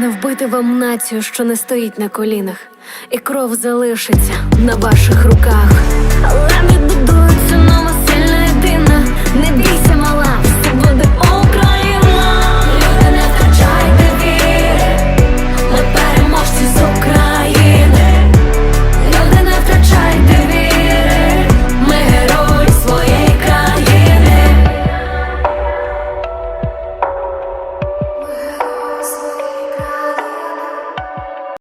Не вбити вам націю, що не стоїть на колінах, і кров залишиться на ваших руках. Але не